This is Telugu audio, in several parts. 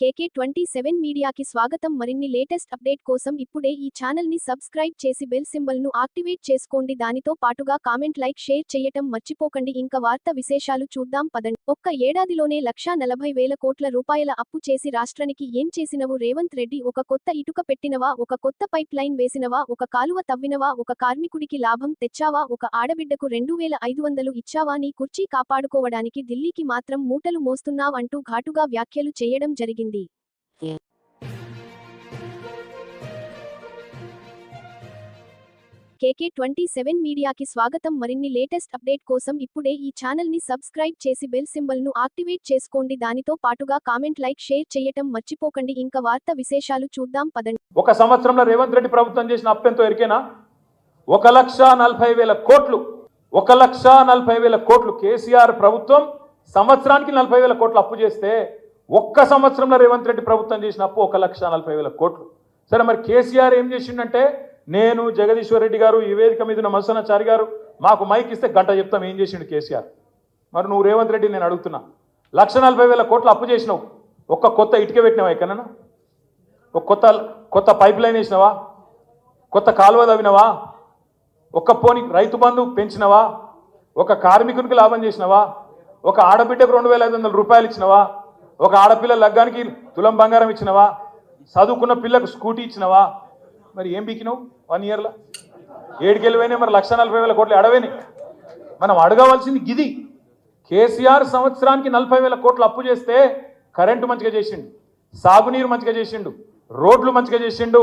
కేకే ట్వంటీ సెవెన్ మీడియాకి స్వాగతం. మరిన్ని లేటెస్ట్ అప్డేట్ కోసం ఇప్పుడే ఈ ఛానల్ని సబ్స్క్రైబ్ చేసి బెల్ సింబల్ను యాక్టివేట్ చేసుకోండి. దానితో పాటుగా కామెంట్ లైక్ షేర్ చేయటం మర్చిపోకండి. ఇంకా వార్త విశేషాలు చూద్దాం. పదండి. ఒక్క ఏడాదిలోనే లక్షా నలభై వేల కోట్ల రూపాయల అప్పు చేసి రాష్ట్రానికి ఏం చేసినవు? రేవంత్ రెడ్డి ఒక కొత్త ఇటుక పెట్టినవా? ఒక కొత్త పైప్ లైన్ వేసినవా? ఒక కాలువ తవ్వినవా? ఒక కార్మికుడికి లాభం తెచ్చావా? ఒక ఆడబిడ్డకు రెండు వేల ఐదు వందలు ఇచ్చావా? నీ కుర్చీ కాపాడుకోవడానికి ఢిల్లీకి మాత్రం మూటలు మోస్తున్నావంటూ ఘాటుగా వ్యాఖ్యలు చేయడం జరిగింది. కేకే ట్వంటీ సెవెన్ మీడియాకి స్వాగతం. మరిన్ని లేటెస్ట్ అప్డేట్ కోసం ఇప్పుడే ఈ ఛానల్ని సబ్స్క్రైబ్ చేసి బెల్ సింబల్ను యాక్టివేట్ చేసుకోండి. దానితో పాటుగా కామెంట్ లైక్ షేర్ చేయటం మర్చిపోకండి. ఇంకా వార్త విశేషాలు చూద్దాం. పదండి. ఒక సంవత్సరంలో రేవంత్ రెడ్డి ప్రభుత్వం చేసిన అప్పెంతో ఎరికేనా? ఒక లక్ష నలభై వేల కోట్లు ఒక లక్ష నలభై వేల కోట్లు కేసీఆర్ ప్రభుత్వం సంవత్సరానికి నలభై వేల కోట్లు అప్పు చేస్తే ఒక్క సంవత్సరంలో రేవంత్ రెడ్డి ప్రభుత్వం చేసిన అప్పు ఒక లక్ష నలభై వేల కోట్లు. సరే మరి కేసీఆర్ ఏం చేసిండంటే నేను జగదీశ్వర్ రెడ్డి గారు ఈ వేదిక మీద ఉన్న మసనాచారి గారు మాకు మైక్ ఇస్తే గంట చెప్తాం ఏం చేసిండు కేసీఆర్. మరి నువ్వు రేవంత్ రెడ్డి నేను అడుగుతున్నా లక్ష నలభై వేల కోట్లు అప్పు చేసినావు ఒక్క కొత్త ఇటుక పెట్టినావా ఎక్కడన్నా? ఒక కొత్త కొత్త పైప్ లైన్ వేసినావా? కొత్త కాలువ తవ్వినవా? ఒక్క పోని రైతు బంధు పెంచినవా? ఒక కార్మికునికి లాభం చేసినవా? ఒక ఆడబిడ్డకు రెండు వేల ఐదు వందల రూపాయలు ఇచ్చినవా? ఒక ఆడపిల్ల లగ్గానికి తులం బంగారం ఇచ్చినవా? చదువుకున్న పిల్లకు స్కూటీ ఇచ్చినవా? మరి ఏం బీకినావు? వన్ ఇయర్లో? ఏడుకెళ్ళిపోయినాయి మరి లక్ష నలభై వేల కోట్లు అడవేని మనం అడగవలసింది గిది. కేసీఆర్ సంవత్సరానికి నలభై వేల కోట్లు అప్పు చేస్తే కరెంటు మంచిగా చేసిండు సాగునీరు మంచిగా చేసిండు రోడ్లు మంచిగా చేసిండు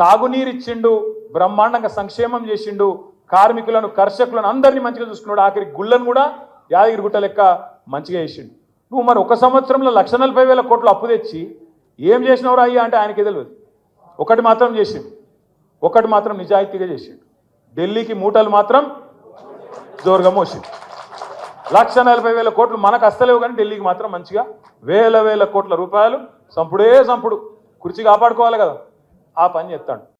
తాగునీరు ఇచ్చిండు బ్రహ్మాండంగా సంక్షేమం చేసిండు కార్మికులను కర్షకులను అందరినీ మంచిగా చూసుకున్నాడు. ఆఖరి గుళ్ళను కూడా యాదగిరి గుట్ట లెక్క మంచిగా చేసిండు. నువ్వు మరి ఒక సంవత్సరంలో లక్ష నలభై వేల కోట్లు అప్పు తెచ్చి ఏం చేసినవరా అయ్యా అంటే ఆయనకి తెలియదు. ఒకటి మాత్రం చేసిండు. ఒకటి మాత్రం నిజాయితీగా చేసిండు. ఢిల్లీకి మూటలు మాత్రం జోరుగా మోసింది లక్ష నలభై వేల కోట్లు మనకు అస్తలేవు కానీ ఢిల్లీకి మాత్రం మంచిగా వేల వేల కోట్ల రూపాయలు సంపుడే సంపుడు. కుర్చీ కాపాడుకోవాలి కదా. ఆ పని చేస్తాడు.